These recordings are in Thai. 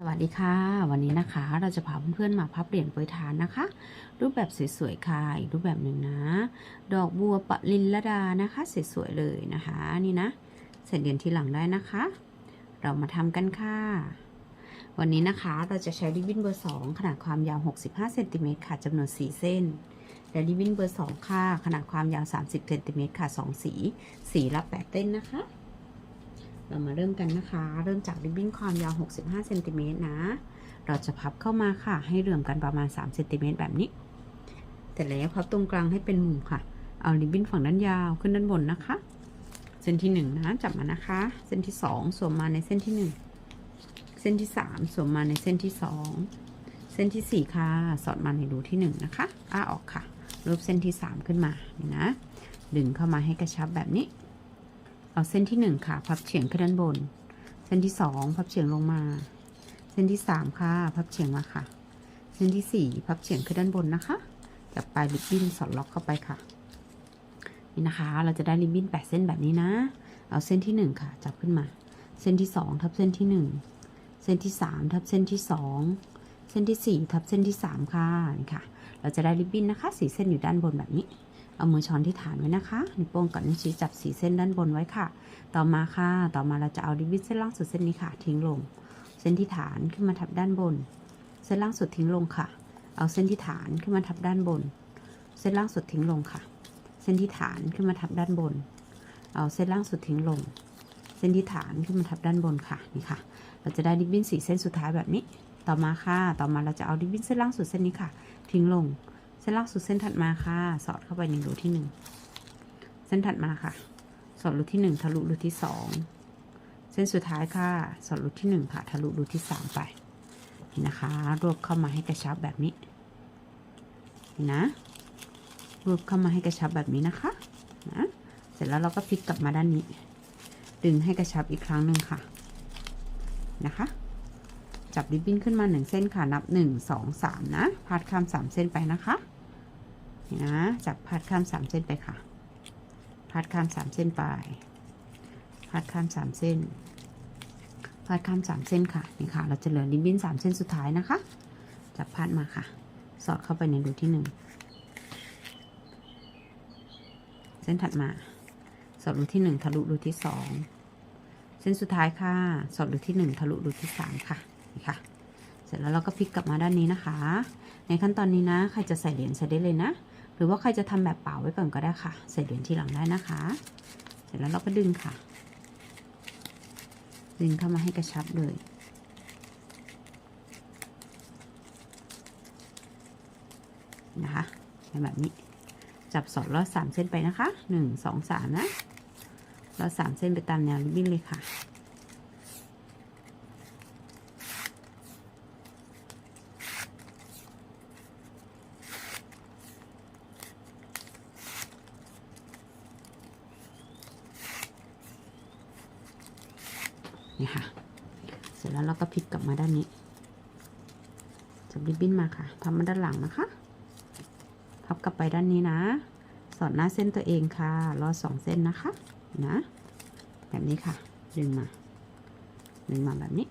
สวัสดีค่ะ วันนี้นะคะเราจะพาเพื่อนๆมาพับเหรียญโปรยทานนะคะ รูปแบบสวยๆค่ะอีกรูปแบบหนึ่งนะ ดอกบัวปะลินละดานะคะสวยๆเลยนะคะนี่นะใส่เหรียญทีหลังได้นะคะ เรามาทำกันค่ะ วันนี้นะคะเราจะใช้ริบบิ้นเบอร์2ขนาดความยาว 65เซนติเมตรค่ะจำนวน 4 เส้นและริบบิ้นเบอร์2ค่ะขนาดความยาว 30เซนติเมตรค่ะ 2 สี สีละ8เส้นนะคะ เรามาเริ่มกันนะคะ เริ่มจากริบบิ้นความยาว 65เซนติเมตรนะ เราจะพับเข้ามาค่ะ ให้เหลื่อมกันประมาณ3เซนติเมตรแบบนี้ แต่แล้วพับตรงกลางให้เป็นมุมค่ะ เอาริบบิ้นฝั่งด้านยาวขึ้นด้านบนนะคะ เส้นที่ 1 นะ จับมานะคะ เส้นที่ 2 สวมมาในเส้นที่ 1 เส้นที่ 3 สวมมาในเส้นที่ 2 เส้นที่ 4 ค่ะ สอดมาในรูที่ 1 นะคะ อ้าออกค่ะรูปเส้นที่ 3 ขึ้นมานี่นะ ดึงเข้ามาให้กระชับแบบนี้ เอาเส้นที่1ค่ะ พับเฉียงขึ้นด้านบน เส้นที่2พับเฉียงลงมา เส้นที่3ค่ะ พับเฉียงมาค่ะ เส้นที่4พับเฉียงขึ้นด้านบนนะคะ จับปลายริบบิ้นสอดล็อกเข้าไปค่ะ นี่นะคะ เราจะได้ริบบิ้น8เส้นแบบนี้นะ เอาเส้นที่1ค่ะ จับขึ้นมา เส้นที่2ทับเส้นที่1เส้นที่3ทับเส้นที่2เส้นที่4ทับเส้นที่3ค่ะ นี่ค่ะ เราจะได้ริบบิ้นนะคะสีเส้นอยู่ด้านบนแบบนี้ เอามือช้อนที่ฐานไว้นะคะนิ้วโป้งกับนิ้วชี้จับสีเส้นด้านบนไว้ค่ะ ต่อมาค่ะ ต่อมาเราจะเอาริบบิ้นเส้นล่างสุดเส้นนี้ค่ะ ทิ้งลง เส้นที่ฐานขึ้นมาทับด้านบน เส้นล่างสุดทิ้งลงค่ะ เอาเส้นที่ฐานขึ้นมาทับด้านบน เส้นล่างสุดทิ้งลงค่ะ เส้นที่ฐานขึ้นมาทับด้านบน เอาเส้นล่างสุดทิ้งลง เส้นที่ฐานขึ้นมาทับด้านบนค่ะนี่ค่ะ เราจะได้ริบบิ้นสีเส้นสุดท้ายแบบนี้ ต่อมาค่ะ ต่อมาเราจะเอาริบบิ้นเส้นล่างสุดเส้นนี้ค่ะ ทิ้งลง เส้นลางสุดเส้นถัดมาค่ะ สอดเข้าไปในรูที่หนึ่งเส้นถัดมาค่ะ สอดรูที่หนึ่งทะลุรูที่สองเส้นสุดท้ายค่ะ สอดรูที่หนึ่งค่ะ ทะลุรูที่สามไปนะคะ รวบเข้ามาให้กระชับแบบนี้นี่นะรวบเข้ามาให้กระชับแบบนี้นะคะนะเสร็จแล้วเราก็พลิกกลับมาด้านนี้ ดึงให้กระชับอีกครั้งหนึ่งค่ะนะคะ จับริบบิ้นขึ้นมาหนึ่งเส้นค่ะ นับหนึ่งสองสามนะ พาดข้ามสามเส้นไปนะคะ นะจับพาดข้ามสามเส้นไปค่ะพาดข้ามสามเส้นไปพาดข้ามสามเส้นพาดข้ามสามเส้นค่ะนี่ค่ะ เราจะเหลือริบบิ้นสามเส้นสุดท้ายนะคะ จับพาดมาค่ะ สอดเข้าไปในรูที่หนึ่งเส้นถัดมาสอดรูที่หนึ่งทะลุรูที่สองเส้นสุดท้ายค่ะ สอดรูที่หนึ่งทะลุรูที่สามค่ะนี่ค่ะ เสร็จแล้วเราก็พลิกกลับมาด้านนี้นะคะ ในขั้นตอนนี้นะ ใครจะใส่เหรียญใส่ได้เลยนะ หรือว่าใครจะทำแบบเปล่าไว้ก่อนก็ได้ค่ะ ใส่เหรียญทีหลังได้นะคะ เสร็จแล้วเราก็ดึงค่ะ ดึงเข้ามาให้กระชับเลยนะคะเป็นแบบนี้ จับสอดลอดสามเส้นไปนะคะหนึ่งสองสามนะลอดสามเส้นไปตามแนวริบบิ้นเลยค่ะ เสร็จ แล้วเราก็พลิกกลับมาด้านนี้จับริบบิ้นมาค่ะทำมาด้านหลังนะคะพับกลับไปด้านนี้นะ สอดหน้าเส้นตัวเองค่ะรอสองเส้นนะคะนะ แบบนี้ค่ะ ดึงมา ดึงมาแบบนี้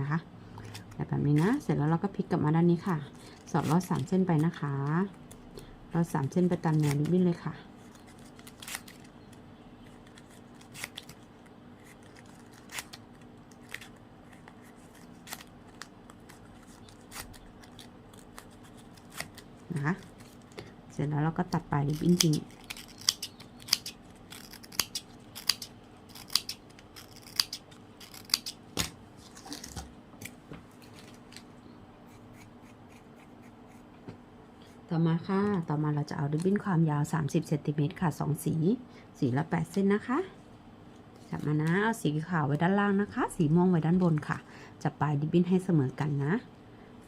นะคะแบบนี้นะ เสร็จแล้วเราก็พลิกกลับมาด้านนี้ค่ะ สอดลอดสามเส้นไปนะคะลอดสามเส้นไปตามแนวริบบิ้นเลยค่ะ นะคะ เสร็จแล้วเราก็ตัดปลายริบบิ้นจริง จะเอาริบบิ้นความยาว 30เซนติเมตรค่ะ 2 สี สีละ 8 เส้นนะคะ จับมานะ เอาสีขาวไว้ด้านล่างนะคะ สีม่วงไว้ด้านบนค่ะ จับปลายริบบิ้นให้เสมอกันนะ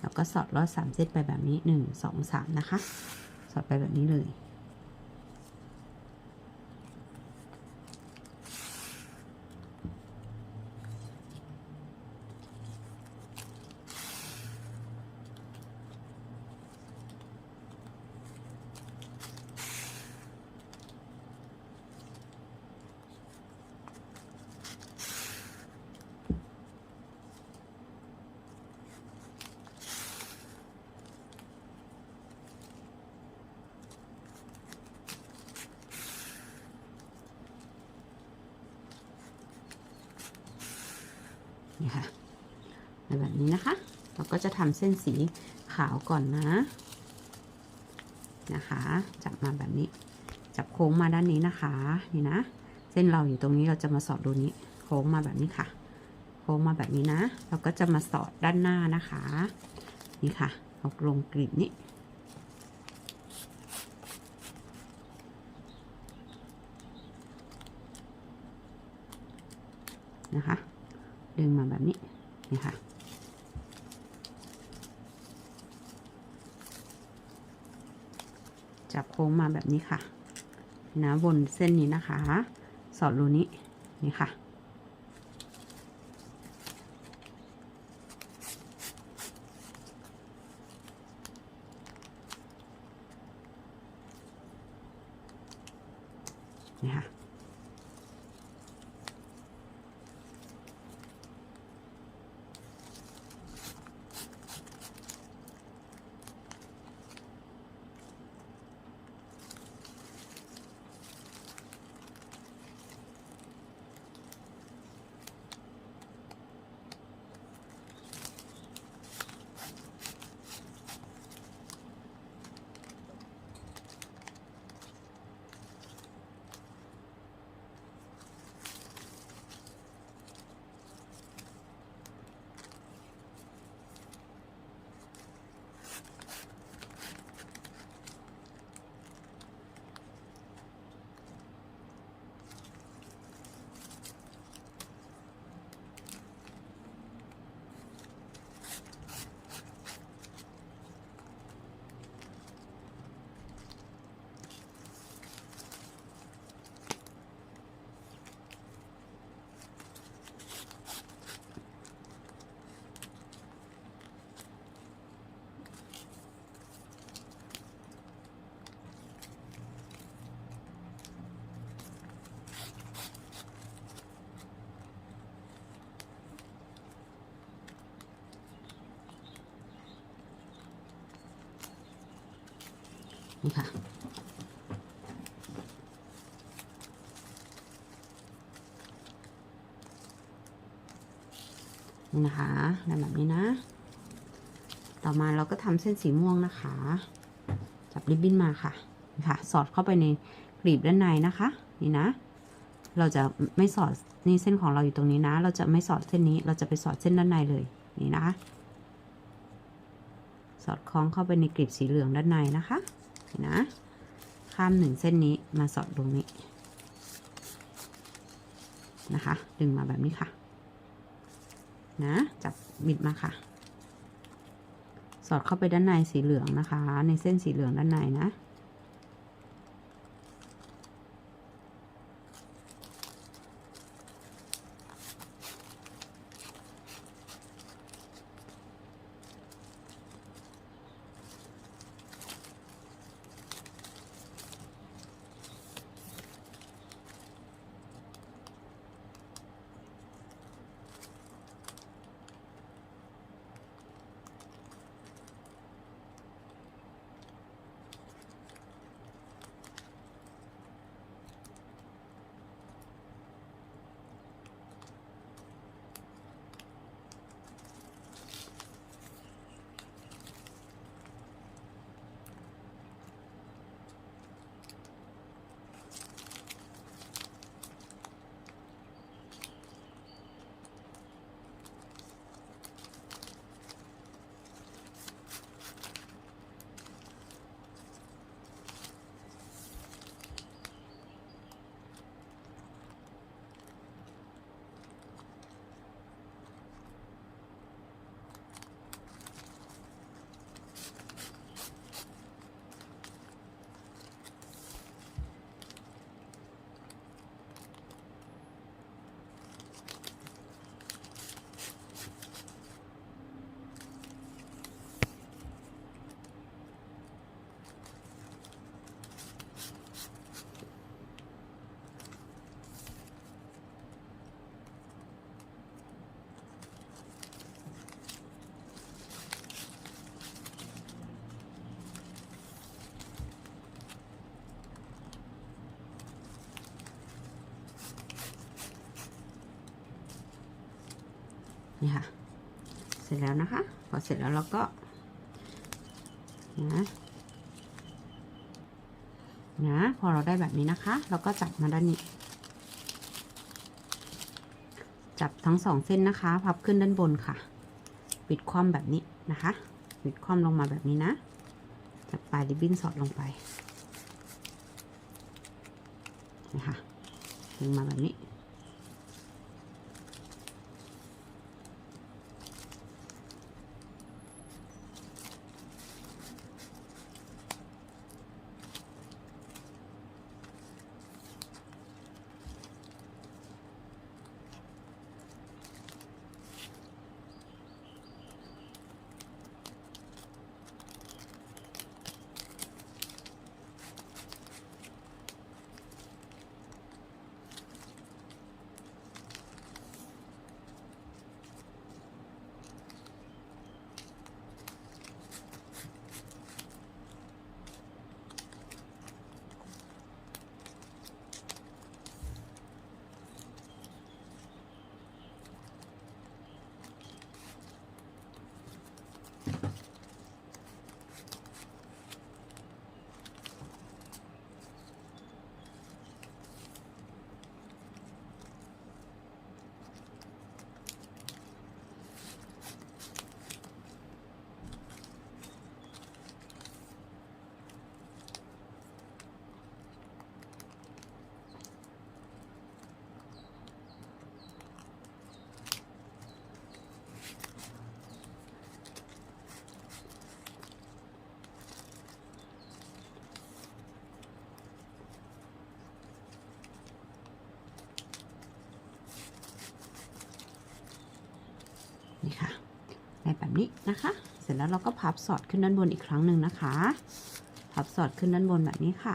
แล้วก็สอดลอด3เส้นไปแบบนี้ 1 2 3 นะคะ สอดไปแบบนี้เลย นี่ค่ะแบบนี้นะคะ เราก็จะทำเส้นสีขาวก่อนนะนะคะ จับมาแบบนี้ จับโค้งมาด้านนี้นะคะ นี่นะ เส้นเราอยู่ตรงนี้เราจะมาสอดดูนี้ โค้งมาแบบนี้ค่ะ โค้งมาแบบนี้นะ เราก็จะมาสอดด้านหน้านะคะ นี่ค่ะเอาลงกรีบนี้นะคะ ดึงมาแบบนี้นี่ค่ะจับโค้งมาแบบนี้ค่ะนะบนเส้นนี้นะคะ สอดรูนี้นี่ค่ะ นี่ค่ะ นี่ค่ะนะคะได้แบบนี้นะ ต่อมาเราก็ทำเส้นสีม่วงนะคะ จับริบบิ้นมาค่ะนี่ค่ะ สอดเข้าไปในกลีบด้านในนะคะ นี่นะ เราจะไม่สอดนี่เส้นของเราอยู่ตรงนี้นะ เราจะไม่สอดเส้นนี้ เราจะไปสอดเส้นด้านในเลย นี่นะคะ สอดคล้องเข้าไปในกลีบสีเหลืองด้านในนะคะ นะ ข้ามหนึ่งเส้นนี้มาสอดตรงนี้นะคะ ดึงมาแบบนี้ค่ะ นะ จับบิดมาค่ะ สอดเข้าไปด้านในสีเหลืองนะคะ ในเส้นสีเหลืองด้านในนะ นี่ค่ะ เสร็จแล้วนะคะ พอเสร็จแล้วเราก็นะนะพอเราได้แบบนี้นะคะ เราก็จับมาด้านนี้ จับทั้งสองเส้นนะคะ พับขึ้นด้านบนค่ะ ปิดคว่ำแบบนี้นะคะ ปิดคว่ำลงมาแบบนี้นะ จับปลายริบบิ้นสอดลงไปนะคะดึงมาแบบนี้ นี้นะคะ เสร็จแล้วเราก็พับสอดขึ้นด้านบนอีกครั้งหนึ่งนะคะ พับสอดขึ้นด้านบนแบบนี้ค่ะ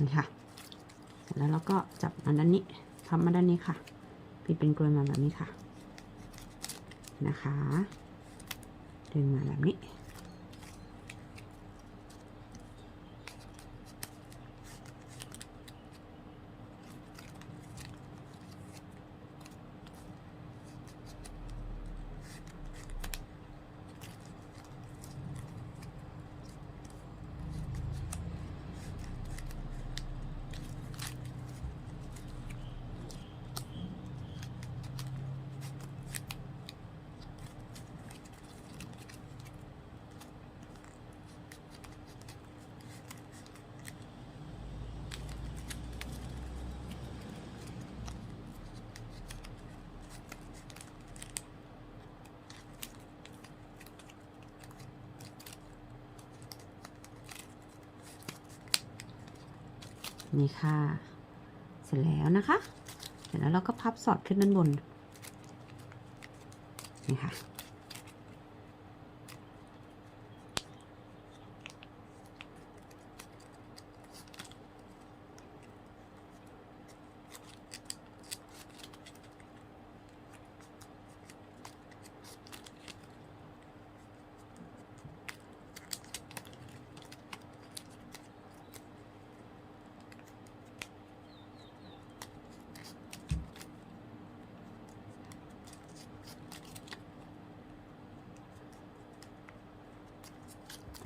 นี่ค่ะเสร็จแล้วเราก็จับมาด้านนี้พับมาด้านนี้ค่ะปิดเป็นกลวยมาแบบนี้ค่ะ นะคะ ดึงมาแบบนี้ นี่ค่ะ เสร็จแล้วนะคะ เสร็จแล้วเราก็พับสอดขึ้นด้านบน นี่ค่ะ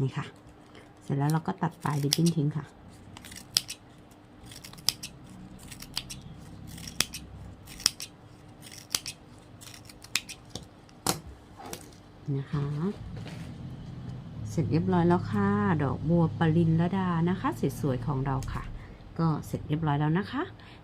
นี่ค่ะ เสร็จแล้วเราก็ตัดปลายริบบิ้นทิ้งค่ะ นะคะ เสร็จเรียบร้อยแล้วค่ะ ดอกบัวปรินละดานะคะสวยๆของเราค่ะ ก็เสร็จเรียบร้อยแล้วนะคะ